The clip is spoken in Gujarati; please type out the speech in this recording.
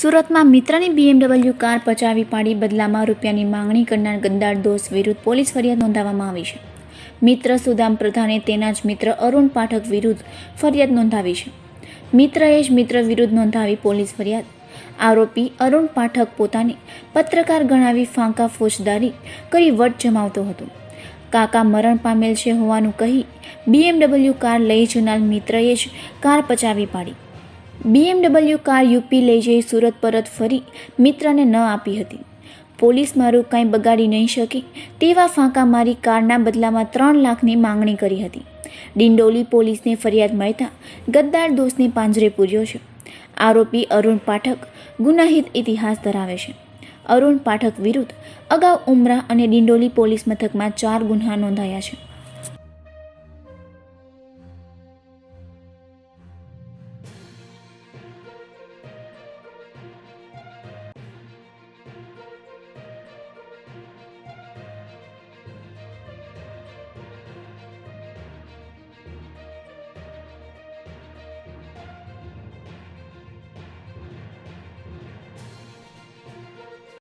સુરતમાં મિત્રની બીએમડબલ્યુ કાર પચાવી પાડી બદલામાં રૂપિયાની માંગણી કરનાર ગદ્દાર દોસ્ત વિરુદ્ધ પોલીસ ફરિયાદ નોંધાવવામાં આવી છે. મિત્ર સુદામ પ્રધાને તેના જ મિત્ર અરુણ પાઠક વિરુદ્ધ ફરિયાદ નોંધાવી છે. મિત્રએ જ મિત્ર વિરુદ્ધ નોંધાવી પોલીસ ફરિયાદ. આરોપી અરુણ પાઠક પોતાને પત્રકાર ગણાવી ફાંકા ફોજદારી કરી વટ જમાવતો હતો. કાકા મરણ પામેલ છે હોવાનું કહી બીએમડબલ્યુ કાર લઈ જનાર મિત્રએ જ કાર પચાવી પાડી. બીએમડબલ્યુ કાર યુપી લઈ જઈ સુરત પરત ફરી મિત્રને ન આપી હતી. પોલીસ મારું કાંઈ બગાડી નહીં શકી તેવા ફાંકા મારી કારના બદલામાં ત્રણ લાખની માંગણી કરી હતી. ડિંડોલી પોલીસને ફરિયાદ મળતા ગદ્દાર દોષને પાંજરે પૂર્યો છે. આરોપી અરુણ પાઠક ગુનાહિત ઇતિહાસ ધરાવે છે. અરુણ પાઠક વિરુદ્ધ અગાઉ ઉમરા અને ડિંડોલી પોલીસ મથકમાં ચાર ગુન્હા નોંધાયા છે.